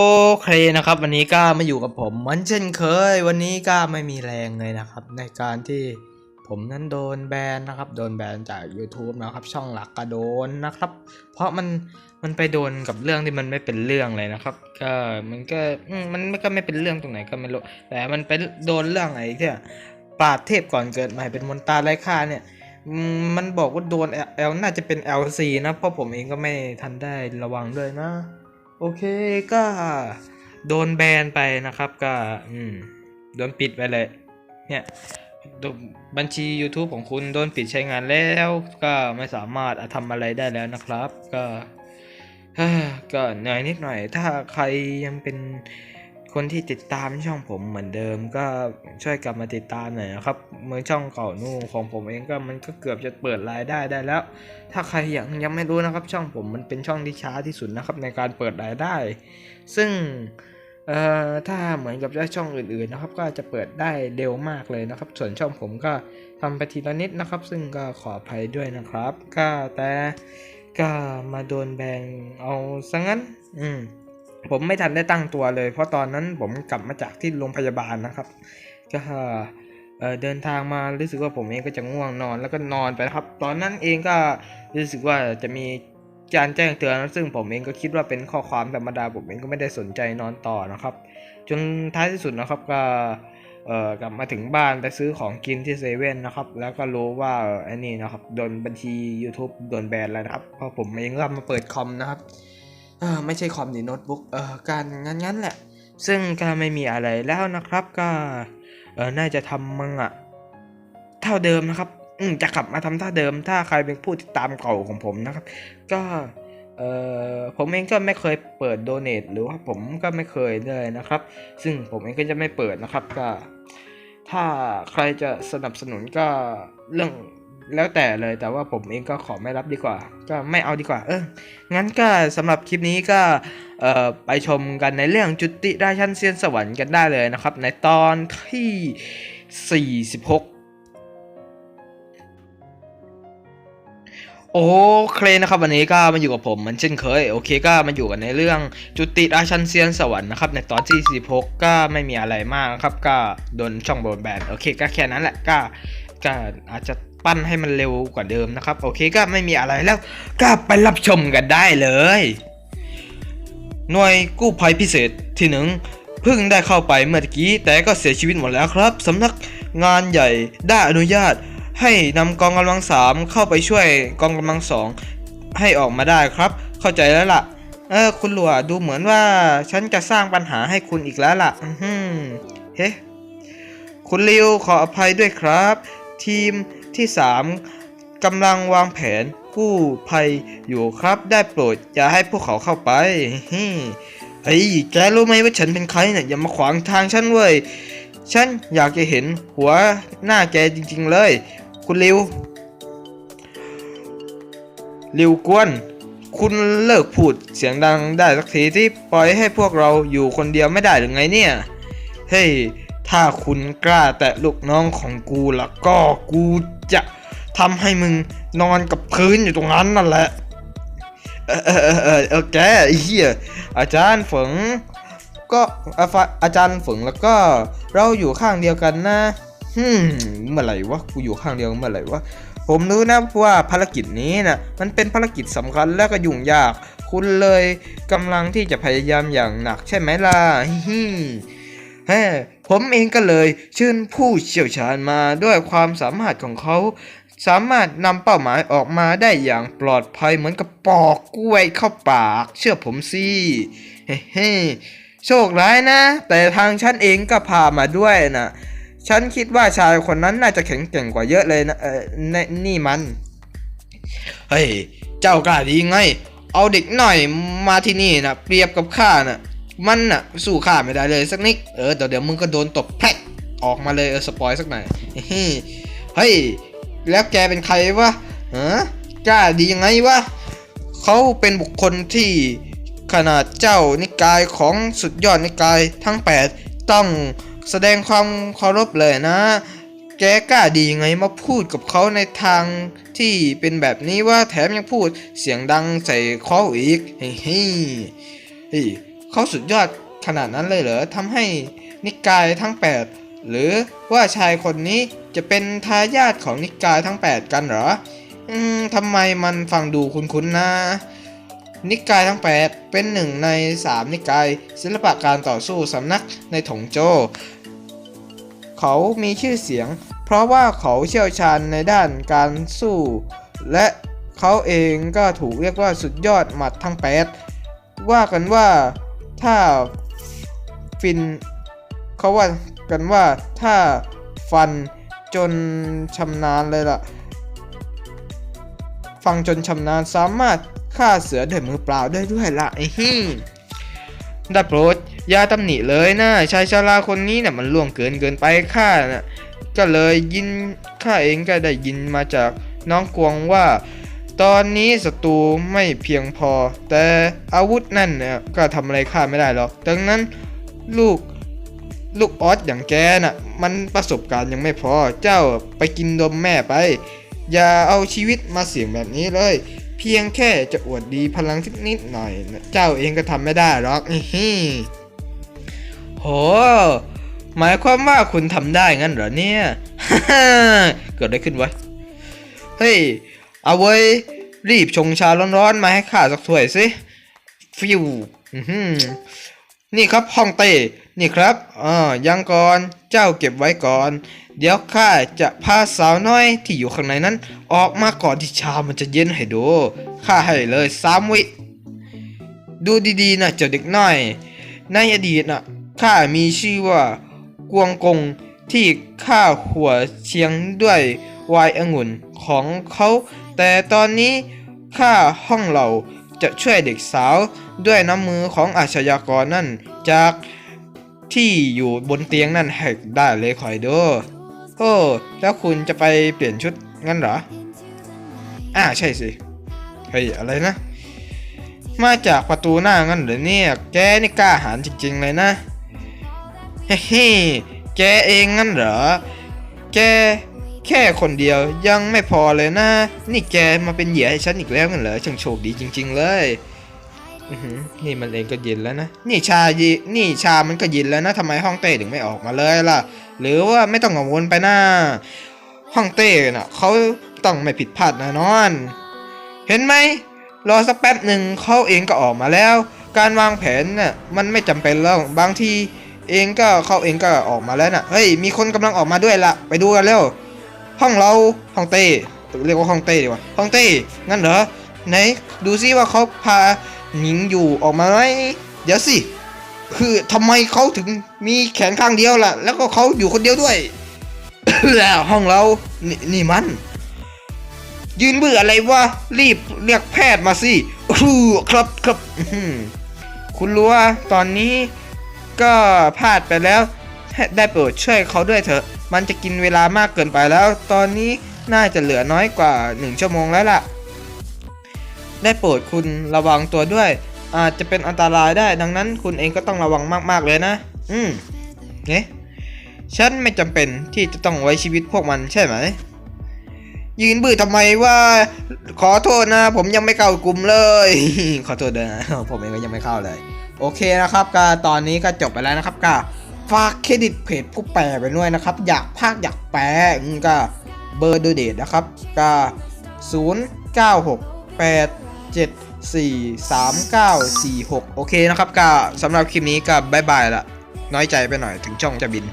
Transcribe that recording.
โอเคนะครับ วันนี้ก็มาอยู่กับผมเหมือนเช่นเคย วันนี้ก็ไม่มีแรงเลยนะครับ ในการที่ผมนั้นโดนแบนนะครับ โดนแบนจาก YouTube นะครับ ช่องหลักก็โดนนะครับ เพราะมันมันไปโดนกับเรื่องที่มันไม่เป็นเรื่องเลยนะครับก็มันก็มันก็ไม่เป็นเรื่องตรงไหนก็ไม่รู้แต่มันไปโดนเรื่องไอ้ที่ปราดเทพก่อนเกิดใหม่เป็นมนตาไร้ค่าเนี่ยมันบอกว่าโดน L น่าจะเป็น LC นะเพราะผมเองก็ไม่ทันได้ระวังด้วยนะ โอเคก็โดนแบนไปนะครับก็อืมโดนปิดไปเลย เนี่ยบัญชี YouTube ของคุณโดนปิดใช้งานแล้วก็ไม่สามารถทำอะไรได้แล้วนะครับ ก็ก็เหนื่อยนิดหน่อย ถ้าใครยังเป็น คนที่ติดตามช่องผมเหมือนเดิมก็ช่วยกลับมาติดตามหน่อยนะครับเมื่อช่องเก่านู่นของผมเองก็มันก็เกือบจะเปิดรายได้ได้แล้ว ถ้าใครยังยังไม่รู้นะครับ ช่องผมมันเป็นช่องที่ช้าที่สุดนะครับในการเปิดรายได้ ซึ่งเอ่อถ้าเหมือนกับช่องอื่นๆนะครับ ก็จะเปิดได้เร็วมากเลยนะครับ ส่วนช่องผมก็ทำไปทีละนิดนะครับ ซึ่งก็ขออภัยด้วยนะครับ ก็แต่ก็มาโดนแบงเอาซะงั้น อืม ผมไม่ทันได้ตั้งตัวเลย เพราะตอนนั้นผมกลับมาจากที่โรงพยาบาลนะครับก็เดินทางมารู้สึกว่าผมเองก็จะง่วงนอนแล้วก็นอนไปครับ ตอนนั้นเองก็รู้สึกว่าจะมีการแจ้งเตือนซึ่งผมเองก็คิดว่าเป็นข้อความธรรมดาผมเองก็ไม่ได้สนใจนอนต่อนะครับ จนท้ายที่สุดนะครับก็กลับมาถึงบ้านไปซื้อของกินที่เซเว่นนะครับ แล้วก็รู้ว่าอ่อไอ้นี่นะครับโดนบัญชี YouTube โดนแบนแล้วนะครับเพราะผมเองก็มาเปิดคอมนะครับ เออไม่ใช่คอมนี่โน้ตบุ๊กเออการงั้นงั้นแหละ ซึ่งก็ไม่มีอะไรแล้วนะครับก็เออน่าจะทำมังอะเท่าเดิมนะครับอืมจะกลับมาทำท่าเดิม ถ้าใครเป็นผู้ติดตามเก่าของผมนะครับ ก็เออผมเองก็ไม่เคยเปิดโดเนทหรือว่าผมก็ไม่เคยเลยนะครับ ซึ่งผมเองก็จะไม่เปิดนะครับก็ถ้าใครจะสนับสนุนก็เรื่อง แล้วแต่เลยแต่ว่าผมเองก็ขอไม่รับดีกว่า ก็ไม่เอาดีกว่า เอองั้นก็สำหรับคลิปนี้ก็เอ่อไปชมกันในเรื่องจุติราชันเซียนสวรรค์กันได้เลยนะครับ ในตอนที่ 46โอเคนะครับวันนี้ก็มาอยู่กับผมเหมันเช่นเคย โอเคก็มาอยู่กันในเรื่องจุติราชันเซียนสวรรค์นะครับในตอนที่46ก็ไม่มีอะไรมากครับก็โดนช่องโดนแบนโอเคก็แค่นั้นแหละก็ก็อาจจะ ปั้นให้มันเร็วกว่าเดิมนะครับ โอเคก็ไม่มีอะไรแล้ว ก็ไปรับชมกันได้เลย หน่วยกู้ภัยพิเศษที่หนึ่งเพิ่งได้เข้าไปเมื่อกี้แต่ก็เสียชีวิตหมดแล้วครับสำนักงานใหญ่ได้อนุญาต ให้นำกองกำลังสามเข้าไปช่วยกองกำลังสองให้ออกมาได้ครับ เข้าใจแล้วล่ะ เออคุณหลัวดูเหมือนว่าฉันจะสร้างปัญหาให้คุณอีกแล้วล่ะอือหือเฮ้คุณลิวขออภัยด้วยครับ ทีม ที่ 3กำลังวางแผนกู้ภัยอยู่ครับ ได้โปรดอย่าให้พวกเขาเข้าไปเฮ้ยแกรู้ไหมว่าฉันเป็นใครเนี่ยอย่ามาขวางทางฉันเว้ยฉันอยากจะเห็นหัวหน้าแกจริง ๆ เลย คุณลิวลิวกวน คุณเลิกพูดเสียงดังได้สักทีที่ปล่อยให้พวกเราอยู่คนเดียวไม่ได้หรือไงเนี่ย เฮ้ย ถ้าคุณกล้าแตะลูกน้องของกูแล่ะก็กูจะทำให้มึงนอนกับพื้นอยู่ตรงนั้นนั่นแหละ เออเออเออเออเออแกเหี้ยอาจารย์ฝงก็อาฟะอาจารย์ฝงแล้วก็เราอยู่ข้างเดียวกันนะฮึมเมื่อไหร่วะกูอยู่ข้างเดียวเมื่อไหร่วะผมรู้นะว่าภารกิจนี้นะมันเป็นภารกิจสำคัญและก็ยุ่งยาก คุณเลยกำลังที่จะพยายามอย่างหนักใช่ไหมล่ะฮิเฮ้ ผมเองก็เลยเชิญผู้เชี่ยวชาญมาด้วยความสามารถของเขา สามารถนำเป้าหมายออกมาได้อย่างปลอดภัยเหมือนกับปอกกล้วยเข้าปาก เชื่อผมสิเฮ้เฮโชคร้ายนะ แต่ทางฉันเองก็พามาด้วยนะฉันคิดว่าชายคนนั้นน่าจะแข็งแกร่งกว่าเยอะเลยนะเออในนี่มัน เฮ้ย เจ้ากล้าดีไง เอาเด็กหน่อยมาที่นี่นะเปรียบกับข้านะ มันน่ะสู้ข้าไม่ได้เลยสักนิดเออเดี๋ยวเดี๋ยวมึงก็โดนตบแพะออกมาเลยเออสปอยสักหน่อยเฮ้เฮ้ยแล้วแกเป็นใครวะฮะกล้าดียังไงวะเขาเป็นบุคคลที่ขนาดเจ้านิกายของสุดยอดนิกายทั้ง 8 ต้องแสดงความเคารพเลยนะ แกกล้าดียังไงมาพูดกับเขาในทางที่เป็นแบบนี้ว่าแถมยังพูดเสียงดังใส่เขาอีกเฮ้ย เขาสุดยอดขนาดนั้นเลยเหรอทำให้นิกายทั้ง 8 หรือว่าชายคนนี้จะเป็นทายาทของนิกายทั้ง 8 กันเหรอ อืมทำไมมันฟังดูคุ้นๆนะ นิกายทั้ง 8 เป็นหนึ่งใน 3 นิกาย ศิลปะการต่อสู้สำนักในถงโจ เขามีชื่อเสียง เพราะว่าเขาเชี่ยวชาญในด้านการสู้ และเขาเองก็ถูกเรียกว่าสุดยอดหมัดทั้ง 8 ว่ากันว่า ถ้าฟินเขาว่ากันว่าถ้าฟันจนชำนาญเลยล่ะ ฟังจนชำนาญสามารถฆ่าเสือด้วยมือเปล่าได้ด้วยละไอ้ฮิได้โปรดอย่าตำหนิเลยนะชายชาราคนนี้น่ะมันล่วงเกินเกินไปข้าน่ะก็เลยยินข้าเองก็ได้ยินมาจากน้องกวงว่า ตอนนี้ศัตรูไม่เพียงพอ แต่อาวุธนั่นเนี่ยก็ทำอะไรข้าไม่ได้หรอกดังนั้นลูกลูกออสอย่างแกน่ะ มันประสบการณ์ยังไม่พอเจ้าไปกินนมแม่ไป อย่าเอาชีวิตมาเสี่ยงแบบนี้เลย เพียงแค่จะอวดดีพลังสักนิดหน่อยนะเจ้าเองก็ทำไม่ได้หรอกอื้อหือโห หมายความว่าคุณทำได้งั้นเหรอเนี่ยเกิดอะไรขึ้นวะเฮ้ย เอาไว้ย รีบชงชาร้อนๆ มาให้ข้าสักถ้วยสิ ฟิวนี่ครับห้องเต้นี่ครับอ่ายังก่อนเจ้าเก็บไว้ก่อน เดี๋ยวข้าจะพาสาวน้อยที่อยู่ข้างในนั้น ออกมาก่อนที่ชามันจะเย็นให้ดูข้าให้เลยสามวิ ดูดีๆนะเจ้าเด็กน้อย ในอดีตนะข้ามีชื่อว่ากวงกงที่ข้าหัวเชียงด้วยวายองุ่นของเขา แต่ตอนนี้ข้าห้องเราจะช่วยเด็กสาวด้วยน้ำมือของอาชญากรนั่นจากที่อยู่บนเตียงนั่นให้ได้เลยคอยดูโอ้แล้วคุณจะไปเปลี่ยนชุดงั้นเหรออ่าใช่สิเฮ้ยอะไรนะ มาจากประตูหน้างั้นเหรอเนี่ย แกนี่กล้าหาญจริงๆเลยนะเฮ้ยแกเองงั้นเหรอ แก แค่คนเดียวยังไม่พอเลยนะ นี่แกมาเป็นเหยื่อให้ฉันอีกแล้วงั้นเหรอช่างโชคดีจริง ๆ เลยนี่มันเองก็เย็นแล้วนะ นี่ชายีนี่ชามันก็เย็นแล้วนะทำไมห้องเต้ถึงไม่ออกมาเลยล่ะ หรือว่าไม่ต้องกังวลไปนะห้องเต้น่ะเขาต้องไม่ผิดพลาดแน่นอน เห็นไหมรอสักแป๊บหนึ่งเขาเองก็ออกมาแล้ว การวางแผนน่ะมันไม่จำเป็นแล้วบางทีเองก็เขาเองก็ออกมาแล้วน่ะเฮ้ยมีคนกำลังออกมาด้วยละไปดูกันเร็ว ห้องเราห้องเต้เรียกว่าห้องเต้ดีกว่าห้องเต้งั้นเหรอไหนดูซิว่าเขาพาหญิงอยู่ออกมาไหมเดี๋ยวสิคือทำไมเขาถึงมีแขนข้างเดียวล่ะ แล้วก็เขาอยู่คนเดียวด้วย แล้วห้องเรานี่นี่มัน ยืนเบื่ออะไรวะรีบเรียกแพทย์มาสิอู้ครับครับคุณรู้ว่าตอนนี้ก็พลาดไปแล้ว ได้โปรดช่วยเขาด้วยเถอะ มันจะกินเวลามากเกินไปแล้ว ตอนนี้น่าจะเหลือน้อยกว่า 1 ชั่วโมงแล้วล่ะ ได้โปรดคุณระวังตัวด้วย อาจจะเป็นอันตรายได้ ดังนั้นคุณเองก็ต้องระวังมากๆเลยนะ อืมเงี้ฉันไม่จำเป็นที่จะต้องไว้ชีวิตพวกมันใช่ไหม ยืนบื้อทำไมว่า ขอโทษนะ ผมยังไม่เข้ากลุ่มเลย ขอโทษนะผมเองก็ยังไม่เข้าเลย โอเคนะครับก็ตอนนี้ก็จบไปแล้วนะครับก็ ฝากเครดิตเพจผู้แปลไปด้วยนะครับ อยากภาคอยากแปลก็เบอร์ดูเดทนะครับก็0 9 6 8 7 4 3 9 4 6โอเคนะครับก็สำหรับคลิปนี้ก็บายบายละน้อยใจไปหน่อยถึงช่องจะบิน